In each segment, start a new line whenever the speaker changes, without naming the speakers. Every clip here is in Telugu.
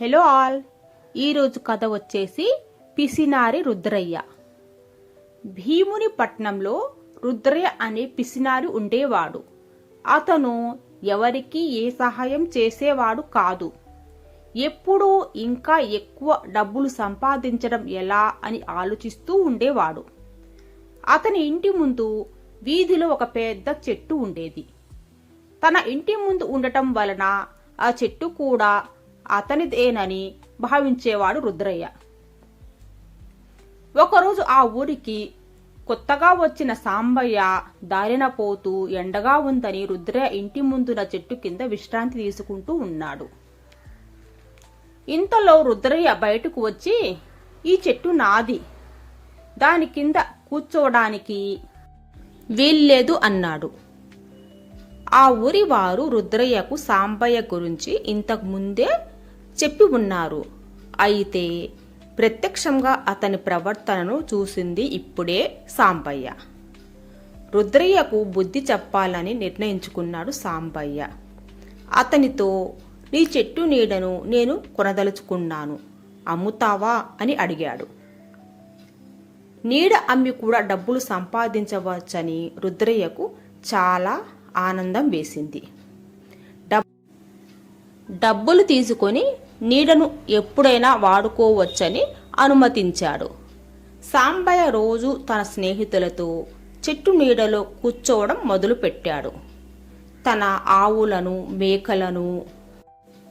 Hello all. ఈరోజు కథ వచ్చేసి పిసినారి రుద్రయ్య. భీముని పట్నంలో రుద్రయ్య అనే పిసినారి ఉండేవాడు. అతను ఎవరికి ఏ సహాయం చేసేవాడు కాదు. ఎప్పుడూ ఇంకా ఎక్కువ డబ్బులు సంపాదించడం ఎలా అని ఆలోచిస్తూ ఉండేవాడు. అతని ఇంటి ముందు వీధిలో ఒక పెద్ద చెట్టు ఉండేది. తన ఇంటి ముందు ఉండటం వలన ఆ చెట్టు కూడా అతనిదేనని భావించేవాడు రుద్రయ్య. ఒకరోజు ఆ ఊరికి కొత్తగా వచ్చిన సాంబయ్య దారిన పోతూ ఎండగా ఉందని రుద్రయ్య ఇంటి ముందున చెట్టు కింద విశ్రాంతి తీసుకుంటూ ఉన్నాడు. ఇంతలో రుద్రయ్య బయటకు వచ్చి ఈ చెట్టు నాది. దాని కింద కూర్చోవడానికి వీల్లేదు అన్నాడు. ఆ ఊరి వారు రుద్రయ్యకు సాంబయ్య గురించి ఇంతకు ముందే చెప్పి ఉన్నారు. అయితే ప్రత్యక్షంగా అతని ప్రవర్తనను చూసింది ఇప్పుడే సాంబయ్య. రుద్రయ్యకు బుద్ధి చెప్పాలని నిర్ణయించుకున్నాడు సాంబయ్య. అతనితో నీ చెట్టు నీడను నేను కొనదలుచుకున్నాను. అమ్ముతావా? అని అడిగాడు. నీడ అమ్మి కూడా డబ్బులు సంపాదించవచ్చని రుద్రయ్యకు చాలా ఆనందం వేసింది. డబ్ డబ్బులు తీసుకొని నీడను ఎప్పుడైనా వాడుకోవచ్చని అనుమతించాడు. సాంబయ్య రోజు తన స్నేహితులతో చెట్టు నీడలో కూర్చోవడం మొదలుపెట్టాడు. తన ఆవులను మేకలను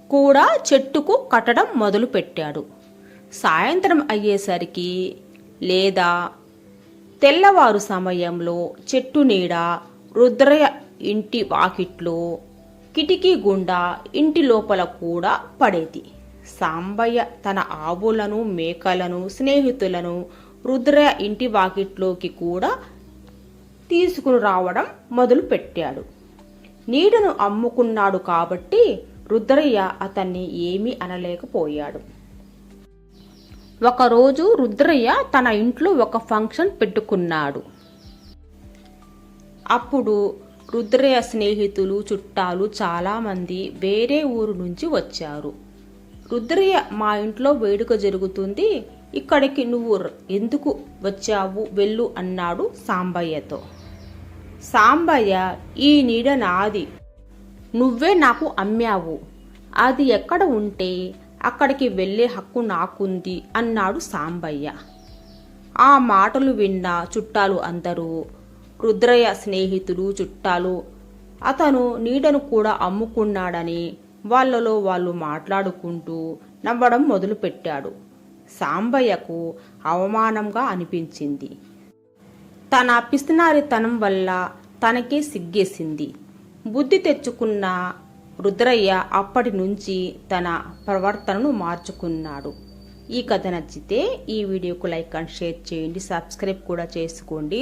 కూడా చెట్టుకు కట్టడం మొదలుపెట్టాడు. సాయంత్రం అయ్యేసరికి లేదా తెల్లవారు సమయంలో చెట్టు నీడ రుద్రయ ఇంటి వాకిట్లో కిటికీ గుండా ఇంటి లోపల కూడా పడేది. సాంబయ్య తన ఆవులను మేకలను స్నేహితులను రుద్రయ్య ఇంటి వాకిట్లోకి కూడా తీసుకుని రావడం మొదలుపెట్టాడు. నీడను అమ్ముకున్నాడు కాబట్టి రుద్రయ్య అతన్ని ఏమీ అనలేకపోయాడు. ఒకరోజు రుద్రయ్య తన ఇంట్లో ఒక ఫంక్షన్ పెట్టుకున్నాడు. అప్పుడు రుద్రయ్య స్నేహితులు చుట్టాలు చాలామంది వేరే ఊరు నుంచి వచ్చారు. రుద్రయ్య మా ఇంట్లో వేడుక జరుగుతుంది. ఇక్కడికి నువ్వు ఎందుకు వచ్చావు వెళ్ళు అన్నాడు సాంబయ్యతో. సాంబయ్య ఈ నీడ నాది. నువ్వే నాకు అమ్మావు. అది ఎక్కడ ఉంటే అక్కడికి వెళ్ళే హక్కు నాకుంది అన్నాడు సాంబయ్య. ఆ మాటలు విన్న చుట్టాలు అందరూ రుద్రయ్య స్నేహితులు చుట్టాలు. అతను నీడను కూడా అమ్ముకున్నాడని వాళ్ళలో వాళ్ళు మాట్లాడుకుంటూ నవ్వడం మొదలుపెట్టాడు. సాంబయ్యకు అవమానంగా అనిపించింది. తన పిసినారితనం వల్ల తనకే సిగ్గేసింది. బుద్ధి తెచ్చుకున్న రుద్రయ్య అప్పటి నుంచి తన ప్రవర్తనను మార్చుకున్నాడు. ఈ కథ నచ్చితే ఈ వీడియోకు లైక్ అండ్ షేర్ చేయండి. సబ్స్క్రైబ్ కూడా చేసుకోండి.